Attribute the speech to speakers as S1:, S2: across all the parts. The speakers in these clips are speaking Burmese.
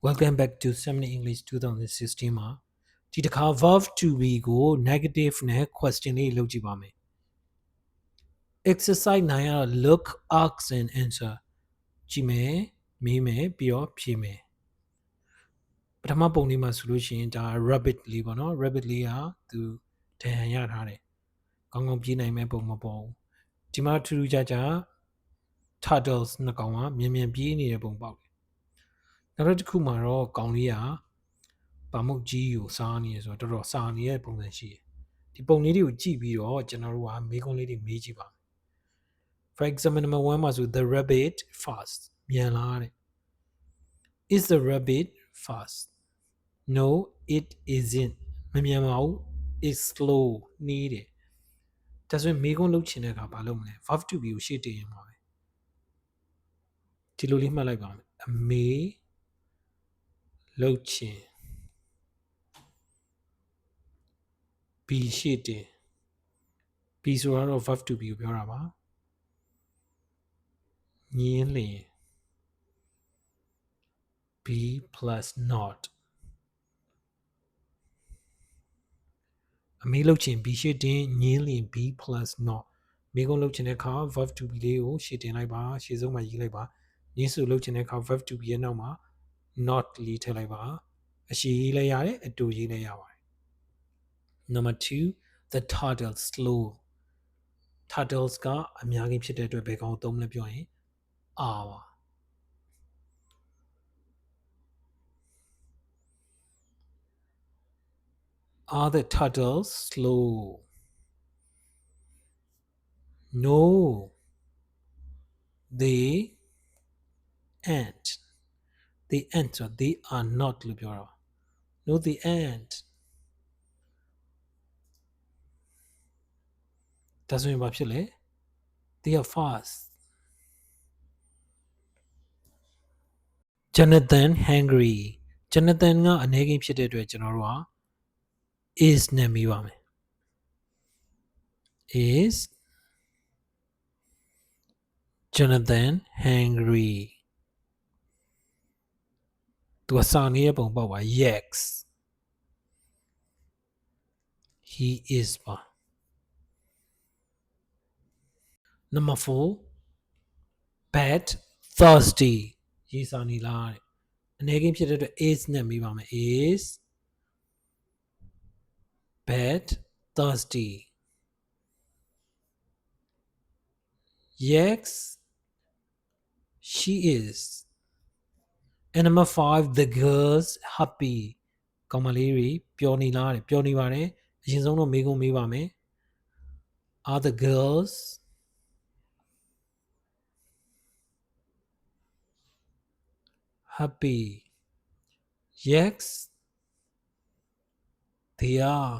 S1: Welcome back to 7 English 2016မှာဒီတစ်ခါ verb to be ကို negative နဲ့ question လေးလုပ်ကြည့်ပါမယ် exercise 9ကတော့ look ask and answer ကြည့်မယ်မေးမယ်ပြီးတော့ဖြေမယ်ပထမပုံလေးမှာဆိုလို့ရှိရင်ဒါ rabbit လေးပေါ့နော် rabbit လေးကသူဒဏ်ရာရထားတယ်ကောင်းကောင်းပြေးနိုင်မဲ့ပုံမပေါ်ဘူးဒီမှာထူးထူးခြားခြား turtles နှစ်ကောင်ကမြန်မြန်ပြေးနေတဲ့ပုံပေါက်တယ် နောက်တစ်ခုမှာတော့ကောင်လေးကပါမုတ်ကြီးကိုစားနေရဆိုတော့တော်တော်စားနေတဲ့ပုံစံရှိတယ်ဒီပုံလေးတွေကိုကြည့်ပြီးတော့ကျွန်တော်တို့ကမေးခွန်းလေးတွေမေးကြည့်ပါမယ် for example number 1မှာဆို the rabbit fast မြန်လားတဲ့ is the rabbit fast no it isn't မမြန်ပါဘူး is slow နှီးတယ်ဒါဆိုရင်မေးခွန်းလုပ်ချင်တဲ့အခါဘာလုပ်မလဲ verb to be ကိုရှေ့တင်ရင်ပါပဲဒီလိုလေးမှတ်လိုက်ပါမယ်အမေ လုပ်ချင် B ရှေ့တင် B ဆိုတာတော့ verb to be ကိုပြောတာပါညင်းလျင် B plus not အမေလုပ်ချင် B ရှေ့တင်ညင်းလျင် B plus not မိကုံးလုပ်ချင်တဲ့အခါ verb to be လေးကိုရှေ့တင်လိုက်ပါရှေ့ဆုံးမှာရေးလိုက်ပါညင်းစုလုပ်ချင်တဲ့အခါ verb to be ရဲ့နောက်မှာ not လေးထည့်လိုက်ပါအရှိရေးလိုက်ရတယ်အတူရေးလိုက်ရပါတယ် number 2 the turtle slow turtles ကအများကြီးဖြစ်တဲ့အတွက်ဘယ်ကောင်သုံးလဲပြောရင် are ပါ Are the turtles slow? No, they aren't. They aren't. So they are not လို့ပြောတာပါ No, they aren't. ဒါဆိုရင်ဘာဖြစ်လဲ They are fast. Jonathan hungry. Jonathan ကအနေကင်းဖြစ်တဲ့အတွက်ကျွန်တော်တို့က is နဲ့မိပါမယ် is Jonathan hungry သူကစာနေတဲ့ပုံပေါက်ပါ yes he is ပါ number 4 bad thirsty ရေးစာနေလားတဲ့အနေကင်းဖြစ်တဲ့အတွက် is နဲ့မိပါမယ် is bad thirsty yes she is and number 5 the girls happy ကောင်မလေးတွေပျော်နေလားတဲ့ပျော်နေပါတယ်အရင်ဆုံးတော့မေးခွန်းမေးပါမယ် are the girls happy yes they are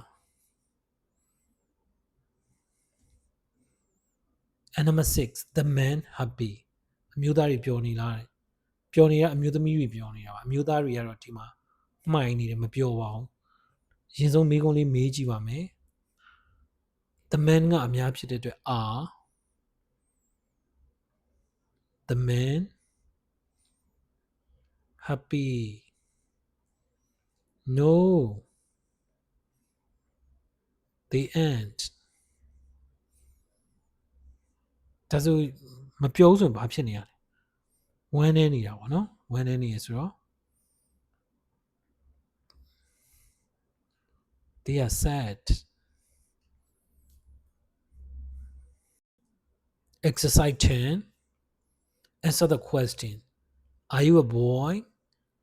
S1: and number 6 the man happy အမျိုးသားတွေပျော်နေလားတဲ့ ပျော်နေရအမျိုးသမီးတွေပျော်နေတာပါအမျိုးသားတွေကတော့ဒီမှာမှိုင်နေတယ်မပျော်ပါဘူးအရင်ဆုံးမိကုံးလေးမေးကြည့်ပါမယ် the man ကအများဖြစ်တဲ့အတွက် are the man happy no they aren't ဒါဆိုမပြောဘူးဆိုရင်ဘာဖြစ်နေရလဲ ဝမ်းနေနေတာပေါ့နော်ဝမ်းနေနေရဆိုတော့ they are sad exercise 10 answer the question are you a boy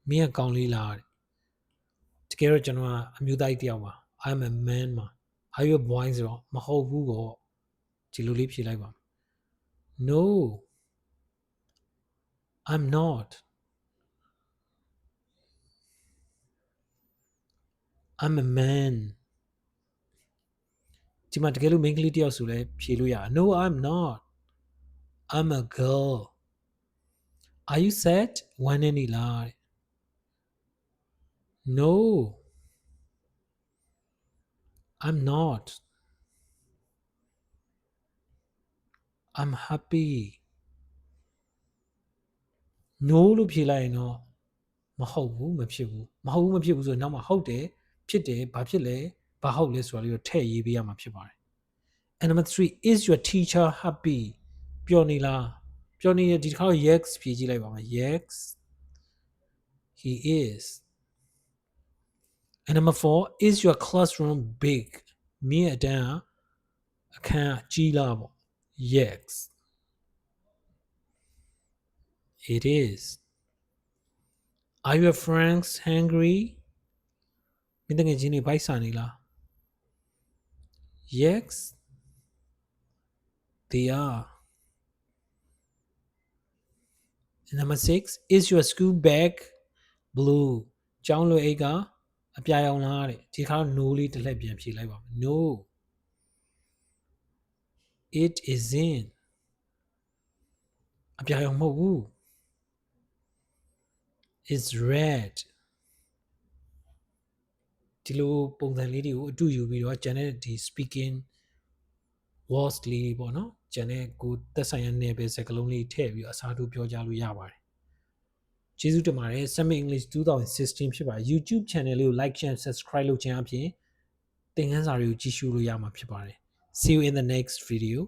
S1: မင်းကကောင်းလေးလားတဲ့တကယ်တော့ကျွန်တော်ကအမျိုးသားကြီးတယောက်ပါ I'm a man မှာ are you a boy ဆိုတော့မဟုတ်ဘူးကောဒီလိုလေးဖြေလိုက်ပါ No I'm not I'm a man ဒီမှာတကယ်လို့မိန်းကလေးတယောက်ဆိုလဲဖြေလို့ရ No I'm not I'm a girl Are you sad ဝမ်းနေနေလားတဲ့ No I'm not I'm happy No လို့ဖြေလိုက်ရင်တော့မဟုတ်ဘူးမဖြစ်ဘူးမဟုတ်ဘူးမဖြစ်ဘူးဆိုရင်နောက်မှာဟုတ်တယ်ဖြစ်တယ်ဘာဖြစ်လဲဘာဟုတ်လဲဆိုတာလေးကိုထည့်ရေးပေးရမှာဖြစ်ပါတယ် and number 3 is your teacher happy ပျော်နေလားပျော်နေရဒီတစ်ခါတော့ yes ဖြေကြည့်လိုက်ပါမယ် yes he is and number 4 is your classroom big မြင့်အတန်းအခန်းကြီးလားပေါ့ yes it is are your friends hungry မင်းတကယ်ချင်းနေဘိုက်စာနေလား yes they are and number 6 is your school bag blue ကျောင်းလွယ်အိတ်ကအပြာရောင်လားတဲ့ဒီခါတော့ no လေးတစ်လှည့်ပြန်ဖြေလိုက်ပါမယ် no it isn't အပြာရောင်မဟုတ်ဘူး is red ဒီလိုပုံစံလေးတွေကိုအတူယူပြီးတော့ကျန်တဲ့ဒီ speaking words လေးတွေပေါ့နော်ကျန်တဲ့ကိုသက်ဆိုင်ရာနယ်ပယ်စကားလုံးလေးထည့်ပြီးတော့အစားထိုးပြောကြားလို့ရပါတယ်ကျေးဇူးတင်ပါတယ် Summit English 2016ဖြစ်ပါတယ် YouTube channel လေးကို like share subscribe လုပ်ခြင်းအပြင်သင်ခန်းစာတွေကိုကြည့်ရှုလို့ရမှာဖြစ်ပါတယ် See you in the next video